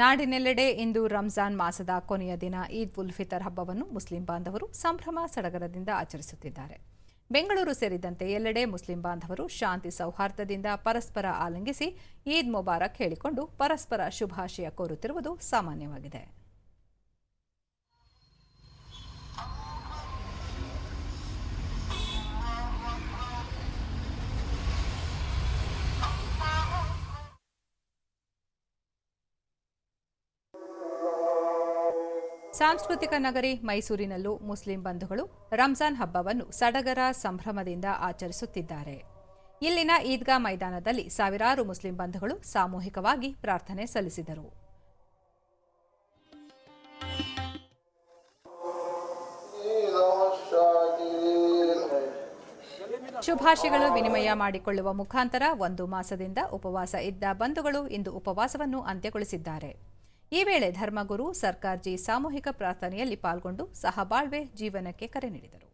ನಾಡಿನೆಲ್ಲೆಡೆ ಇಂದು ರಂಜಾನ್ ಮಾಸದ ಕೊನೆಯ ದಿನ ಈದ್ ಉಲ್ ಫಿತರ್ ಹಬ್ಬವನ್ನು ಮುಸ್ಲಿಂ ಬಾಂಧವರು ಸಂಭ್ರಮ ಸಡಗರದಿಂದ ಆಚರಿಸುತ್ತಿದ್ದಾರೆ. ಬೆಂಗಳೂರು ಸೇರಿದಂತೆ ಎಲ್ಲೆಡೆ ಮುಸ್ಲಿಂ ಬಾಂಧವರು ಶಾಂತಿ ಸೌಹಾರ್ದದಿಂದ ಪರಸ್ಪರ ಆಲಿಂಗಿಸಿ ಈದ್ ಮುಬಾರಕ್ ಹೇಳಿಕೊಂಡು ಪರಸ್ಪರ ಶುಭಾಶಯ ಕೋರುತ್ತಿರುವುದು ಸಾಮಾನ್ಯವಾಗಿದೆ. ಸಾಂಸ್ಕೃತಿಕ ನಗರಿ ಮೈಸೂರಿನಲ್ಲೂ ಮುಸ್ಲಿಂ ಬಂಧುಗಳು ರಂಜಾನ್ ಹಬ್ಬವನ್ನು ಸಡಗರ ಸಂಭ್ರಮದಿಂದ ಆಚರಿಸುತ್ತಿದ್ದಾರೆ. ಇಲ್ಲಿನ ಈದ್ಗಾ ಮೈದಾನದಲ್ಲಿ ಸಾವಿರಾರು ಮುಸ್ಲಿಂ ಬಂಧುಗಳು ಸಾಮೂಹಿಕವಾಗಿ ಪ್ರಾರ್ಥನೆ ಸಲ್ಲಿಸಿದರು. ಶುಭಾಶಯಗಳು, ವಿನಿಮಯ ಮಾಡಿಕೊಳ್ಳುವ ಮುಖಾಂತರ ಒಂದು ಮಾಸದಿಂದ ಉಪವಾಸ ಇದ್ದ ಬಂಧುಗಳು ಇಂದು ಉಪವಾಸವನ್ನು ಅಂತ್ಯಗೊಳಿಸಿದ್ದಾರೆ. ಈ ವೇಳೆ ಧರ್ಮಗುರು ಸರ್ಕಾರ್ಜಿ ಸಾಮೂಹಿಕ ಪ್ರಾರ್ಥನೆಯಲ್ಲಿ ಪಾಲ್ಗೊಂಡು ಸಹಬಾಳ್ವೆ ಜೀವನಕ್ಕೆ ಕರೆ ನೀಡಿದರು.